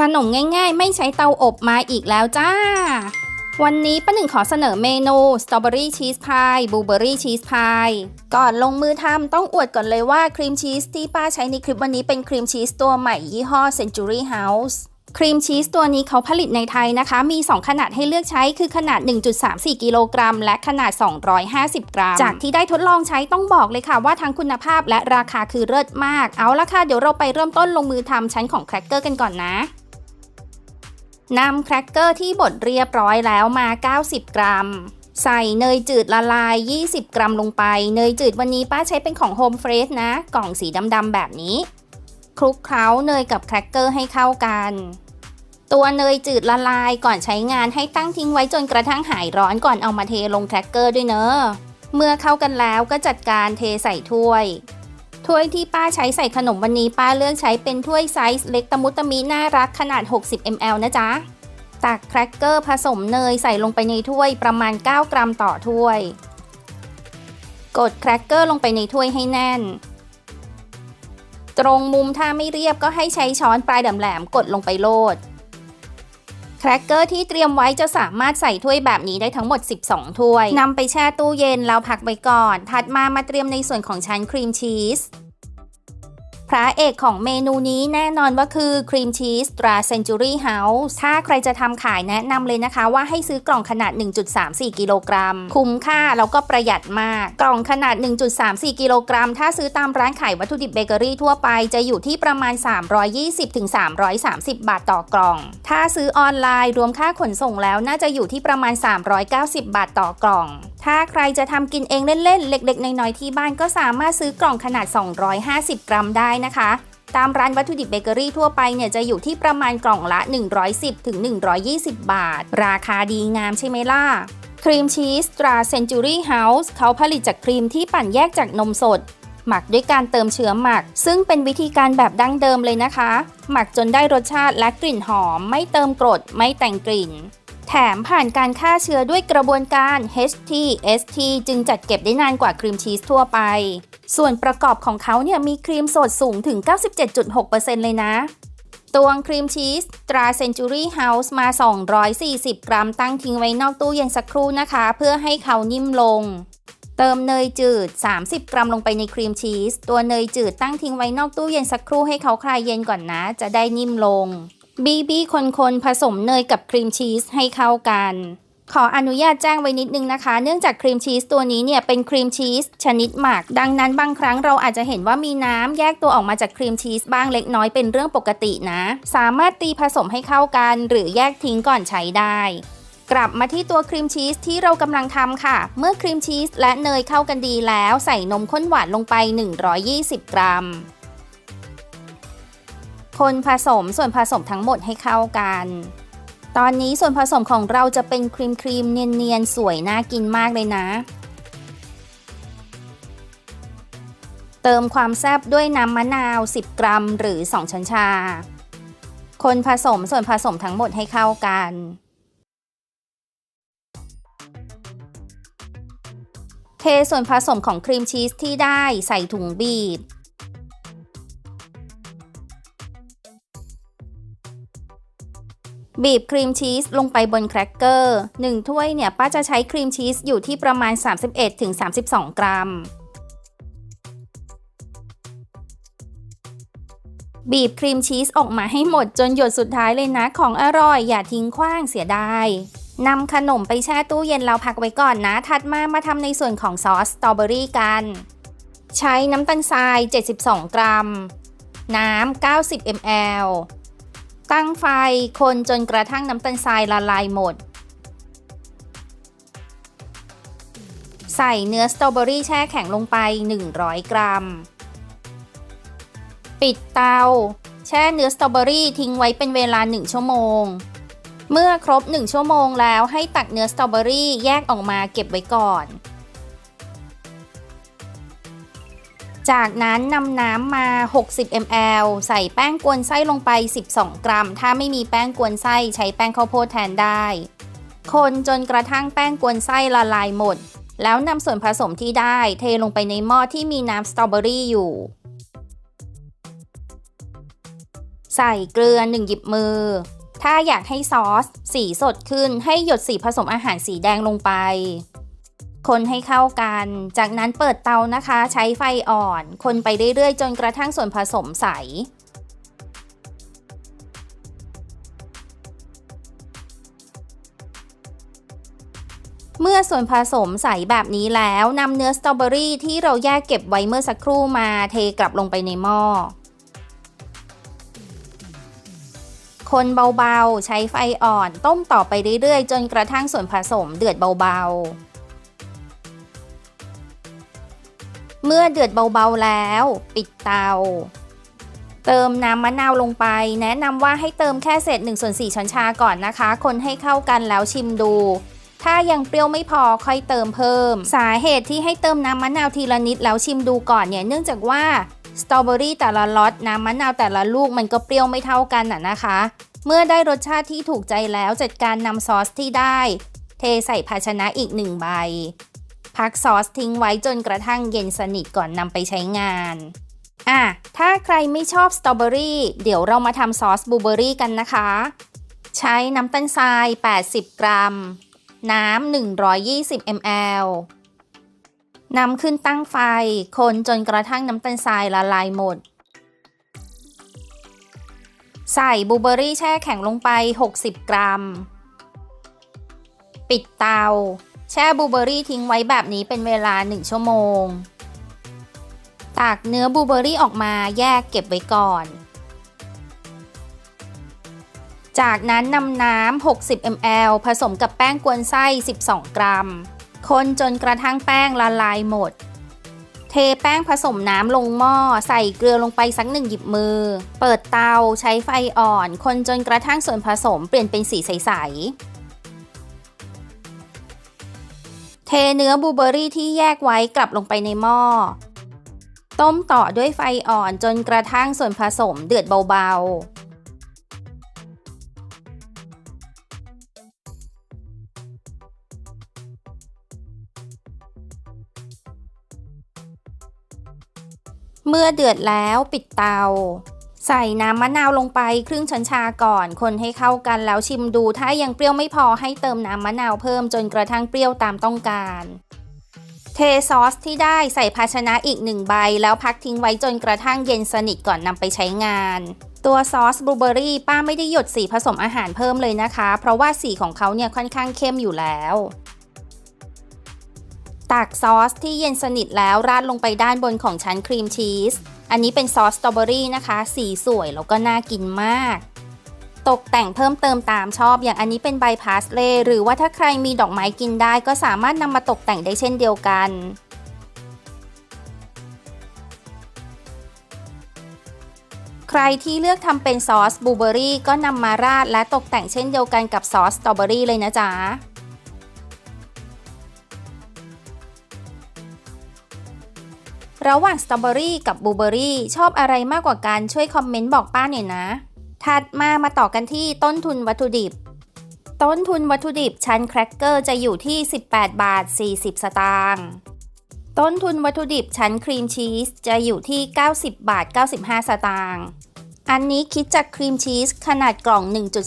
ขนมง่ายๆ ไม่ใช้เตาอบมาอีกแล้วจ้า วันนี้ป้าหนึ่งขอเสนอเมนูสตรอเบอรี่ชีสพายบลูเบอรี่ชีสพายก่อนลงมือทำต้องอวดก่อนเลยว่าครีมชีสที่ป้าใช้ในคลิปวันนี้เป็นครีมชีสตัวใหม่ยี่ห้อ Century House ครีมชีสตัวนี้เขาผลิตในไทยนะคะ มี 2 ขนาดให้เลือกใช้คือขนาด 1.34 กิโลกรัม และขนาด 250 กรัม จากที่ได้ทดลองใช้ต้องบอกเลยค่ะ ว่าทั้งคุณภาพและราคาคือเลิศมาก เอาละค่ะ เดี๋ยวเราไปเริ่มต้นลงมือทำชั้นของแครกเกอร์กันก่อนนะ นำแครกเกอร์ที่บดเรียบร้อยแล้วมา 90 กรัม ใส่เนยจืดละลาย 20 กรัมลงไป เนยจืดวันนี้ป้าใช้เป็นของ Home Fresh นะ กล่องสีดำๆแบบนี้ คลุกเคล้าเนยกับแครกเกอร์ให้เข้ากัน ตัวเนยจืดละลายก่อนใช้งานให้ตั้งทิ้งไว้จนกระทั่งหายร้อนก่อนเอามาเทลงแครกเกอร์ด้วยเนอะเมื่อเข้ากันแล้วก็จัดการเทใส่ถ้วย ถ้วยที่ป้าใช้ใส่ขนมวันนี้ป้าเลือกใช้เป็นถ้วยไซส์เล็กตะมุตะมิน่ารักขนาด 60 ml นะจ๊ะ ตักแครกเกอร์ผสมเนยใส่ลงไปในถ้วยประมาณ 9 กรัมต่อถ้วย กดแครกเกอร์ลงไปในถ้วยให้แน่น ตรงมุมถ้าไม่เรียบก็ให้ใช้ช้อนปลายแหลมๆกดลงไปโลด แครกเกอร์ที่เตรียมไว้จะสามารถใส่ถ้วยแบบนี้ได้ทั้งหมด 12 ถ้วยนำไปแช่ตู้เย็นแล้วพักไว้ก่อน ถัดมามาเตรียมในส่วนของชั้นครีมชีส พระเอกของเมนูนี้แน่นอนว่าคือครีมชีสตราเซนจูรี่เฮาส์ถ้าใครจะทำขายแนะนำเลยนะคะ ว่าให้ซื้อกล่องขนาด 1.34 กิโลกรัม คุ้มค่าแล้วก็ประหยัดมาก กล่องขนาด 1.34 กิโลกรัม ถ้าซื้อตามร้านขายวัตถุดิบเบเกอรี่ทั่วไปจะอยู่ที่ประมาณ 320-330 บาทต่อกล่อง ถ้าซื้อออนไลน์รวมค่าขนส่งแล้วน่าจะอยู่ที่ประมาณ 390 บาทต่อกล่องถ้าใครจะทำกินเองเล่นๆ เล็กๆ น้อยๆ ที่บ้านก็สามารถซื้อกล่องขนาด 250 กรัมได้นะคะ ตามร้านวัตถุดิบเบเกอรี่ทั่วไปเนี่ยจะอยู่ที่ประมาณกล่องละ 110ถึง120 บาท ราคาดีงามใช่ไหมล่ะ ครีมชีสตราเซนจูรี่เฮาส์เขาผลิตจากครีมที่ปั่นแยกจากนมสด หมักด้วยการเติมเชื้อหมัก ซึ่งเป็นวิธีการแบบดั้งเดิมเลยนะคะ หมักจนได้รสชาติและกลิ่นหอม ไม่เติมกรดไม่แต่งกลิ่น แถมผ่านการฆ่าเชื้อด้วยกระบวนการ HTST จึงจัดเก็บได้นานกว่าครีมชีสทั่วไป ส่วนประกอบของเขาเนี่ยมีครีมสดสูงถึง 97.6%เลยนะ ตวงครีมชีสตราเซนจูรี่เฮาส์มา 240 กรัมตั้งทิ้งไว้นอกตู้เย็นสักครู่นะคะ เพื่อให้เขานิ่มลง เติมเนยจืด 30 กรัมลงไปในครีมชีส ตัวเนยจืดตั้งทิ้งไว้นอกตู้เย็นสักครู่ให้เขาคลายเย็นก่อนนะ จะได้นิ่มลง บีบีคนๆผสมเนยกับครีมชีสให้เข้ากัน ขออนุญาตแจ้งไว้นิดนึงนะคะ เนื่องจากครีมชีสตัวนี้เนี่ยเป็นครีมชีสชนิดหมัก ดังนั้นบางครั้งเราอาจจะเห็นว่ามีน้ำแยกตัวออกมาจากครีมชีสบ้างเล็กน้อยเป็นเรื่องปกตินะ สามารถตีผสมให้เข้ากัน หรือแยกทิ้งก่อนใช้ได้ กลับมาที่ตัวครีมชีสที่เรากำลังทำค่ะ เมื่อครีมชีสและเนยเข้ากันดีแล้ว ใส่นมข้นหวานลงไป 120 กรัม คนผสมส่วนผสมทั้งหมดให้เข้ากัน ตอนนี้ส่วนผสมของเราจะเป็นครีมครีมเนียนๆ สวยน่ากินมากเลยนะ เติมความแซ่บด้วยน้ำมะนาว 10 กรัมหรือ 2 ช้อนชา คนผสมส่วนผสมทั้งหมดให้เข้ากันเทส่วนผสมของครีมชีสที่ได้ใส่ถุงบีบ บีบครีมชีสลงไปบนแครกเกอร์ 1 ถ้วยเนี่ยป้าจะใช้ครีมชีสอยู่ที่ประมาณ 31-32 กรัม บีบครีมชีสออกมาให้หมดจนหยดสุดท้ายเลยนะของอร่อยอย่าทิ้งขว้างเสียดายนำขนมไปแช่ตู้เย็นเราพักไว้ก่อนนะ ถัดมามาทำในส่วนของซอสสตรอเบอรี่กัน ใช้น้ำตาลทราย 72 กรัม น้ำ 90 ml ตั้งไฟคนจนกระทั่งน้ำตาลทรายละลายหมด ใส่เนื้อสตรอเบอรี่แช่แข็งลงไป 100 กรัม ปิดเตา แช่เนื้อสตรอเบอรี่ทิ้งไว้เป็นเวลา 1 ชั่วโมง เมื่อครบ 1 ชั่วโมงแล้วให้ตักเนื้อสตรอเบอรี่แยกออกมาเก็บไว้ก่อน จากนั้นนำน้ำมา 60 ml ใส่แป้งกวนไส้ลงไป 12 กรัม ถ้าไม่มีแป้งกวนไส้ใช้แป้งข้าวโพดแทนได้ คนจนกระทั่งแป้งกวนไส้ละลายหมด แล้วนำส่วนผสมที่ได้เทลงไปในหม้อที่มีน้ำสตรอเบอรี่อยู่ ใส่เกลือ1หยิบมือ ถ้าอยากให้ซอส สีสดขึ้นให้หยดสีผสมอาหารสีแดงลงไป คนให้เข้ากัน จากนั้นเปิดเตานะคะ ใช้ไฟอ่อน คนไปเรื่อยๆ จนกระทั่งส่วนผสมใสเมื่อส่วนผสมใสแบบนี้แล้วนำเนื้อสตรอเบอรี่ที่เราแยกเก็บไว้เมื่อสักครู่มาเทกลับลงไปในหม้อ คนเบาๆ ใช้ไฟอ่อนต้มต่อไปเรื่อยๆ จนกระทั่งส่วนผสมเดือดเบาๆ เมื่อเดือดเบาๆแล้ว ปิดเตา เติมน้ำมะนาวลงไป แนะนำว่าให้เติมแค่เศษ1ส่วน4ช้อนชาก่อนนะคะ คนให้เข้ากันแล้วชิมดู ถ้ายังเปรี้ยวไม่พอค่อยเติมเพิ่ม สาเหตุที่ให้เติมน้ำมะนาวทีละนิดแล้วชิมดูก่อนเนี่ยเนื่องจากว่าสตรอเบอรี่แต่ละล็อตน้ำมะนาวแต่ละลูกมันก็เปรี้ยวไม่เท่ากันน่ะนะคะ เมื่อได้รสชาติที่ถูกใจแล้วจัดการนำซอสที่ได้ เทใส่ภาชนะอีกหนึ่งใบ พักซอสทิ้งไว้จนกระทั่งเย็นสนิทก่อนนำไปใช้งานอะถ้าใครไม่ชอบสตรอเบอรี่เดี๋ยวเรามาทำซอสบลูเบอรี่กันนะคะ ใช้น้ำตาลทราย 80 กรัม น้ำ 120 ml นำขึ้นตั้งไฟ คนจนกระทั่งน้ำตาลทรายละลายหมด ใส่บลูเบอรี่แช่แข็งลงไป 60 กรัม ปิดเตา แช่บลูเบอรี่ทิ้งไว้แบบนี้เป็นเวลา 1 ชั่วโมงตักเนื้อบลูเบอรี่ออกมาแยกเก็บไว้ก่อน จากนั้นนำน้ำ 60 ml ผสมกับแป้งกวนไส้ 12 กรัม คนจนกระทั่งแป้งละลายหมด เทแป้งผสมน้ำลงหม้อใส่เกลือลงไปสักหนึ่งหยิบมือ เปิดเตาใช้ไฟอ่อน คนจนกระทั่งส่วนผสมเปลี่ยนเป็นสีใสๆ เทเนื้อบลูเบอรี่ที่แยกไว้กลับลงไปในหม้อ ต้มต่อด้วยไฟอ่อนจนกระทั่งส่วนผสมเดือดเบาๆ เมื่อเดือดแล้วปิดเตา ใส่น้ำมะนาวลงไปครึ่งช้อนชาก่อน คนให้เข้ากันแล้วชิมดู ถ้ายังเปรี้ยวไม่พอให้เติมน้ำมะนาวเพิ่มจนกระทั่งเปรี้ยวตามต้องการ เทซอสที่ได้ใส่ภาชนะอีกหนึ่งใบ แล้วพักทิ้งไว้จนกระทั่งเย็นสนิทก่อนนำไปใช้งาน ตัวซอสบลูเบอรี่ป้าไม่ได้หยดสีผสมอาหารเพิ่มเลยนะคะ เพราะว่าสีของเขาเนี่ยค่อนข้างเข้มอยู่แล้วตักซอสที่เย็นสนิทแล้วราดลงไปด้านบนของชั้นครีมชีส อันนี้เป็นซอสสตรอเบอรี่นะคะ สีสวยแล้วก็น่ากินมาก ตกแต่งเพิ่มเติมตามชอบ อย่างอันนี้เป็นใบพาสเลหรือว่าถ้าใครมีดอกไม้กินได้ ก็สามารถนำมาตกแต่งได้เช่นเดียวกันใครที่เลือกทำเป็นซอสบลูเบอรี่ก็นำมาราดและตกแต่งเช่นเดียวกันกับซอสสตรอเบอรี่เลยนะจ๊ะ ระหว่างสตรอเบอรี่กับบลูเบอรี่ชอบอะไรมากกว่ากันช่วยคอมเมนต์บอกป้าหน่อยนะ ถัดมามาต่อกันที่ต้นทุนวัตถุดิบ ต้นทุนวัตถุดิบชั้นแครกเกอร์จะอยู่ที่ 18 บาท 40 สตางค์ต้นทุนวัตถุดิบชั้นครีมชีสจะอยู่ที่ 90 บาท 95 สตางค์อันนี้คิดจากครีมชีสขนาดกล่อง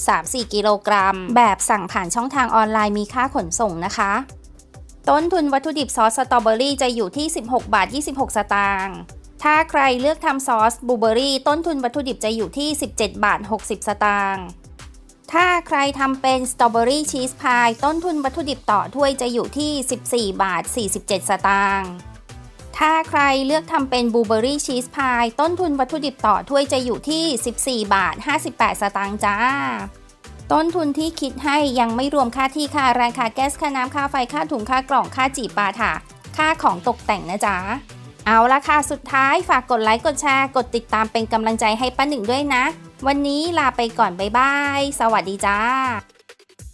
1.34 กิโลกรัม แบบสั่งผ่านช่องทางออนไลน์มีค่าขนส่งนะคะ ต้นทุนวัตถุดิบซอสสตรอเบอรี่จะอยู่ที่ 16 บาท 26 สตางค์ ถ้าใครเลือกทำซอสบลูเบอรี่ต้นทุนวัตถุดิบจะอยู่ที่ 17 บาท 60 สตางค์ ถ้าใครทำเป็นสตรอเบอรี่ชีสพายต้นทุนวัตถุดิบต่อถ้วยจะอยู่ที่ 14 บาท 47 สตางค์ ถ้าใครเลือกทำเป็นบลูเบอรี่ชีสพายต้นทุนวัตถุดิบต่อถ้วยจะอยู่ที่ 14 บาท 58 สตางค์จ้า ต้นทุนที่คิดให้ยังไม่รวมค่าที่ค่าแรงค่าแก๊สค่าน้ำค่าไฟค่าถุงค่ากล่องค่าจีบปาถาค่าของตกแต่งนะจ๊ะเอาละค่ะ สุดท้ายฝากกดไลค์กดแชร์กดติดตามเป็นกำลังใจให้ป้าหนึ่งด้วยนะ วันนี้ลาไปก่อน บ๊ายบาย สวัสดีจ้า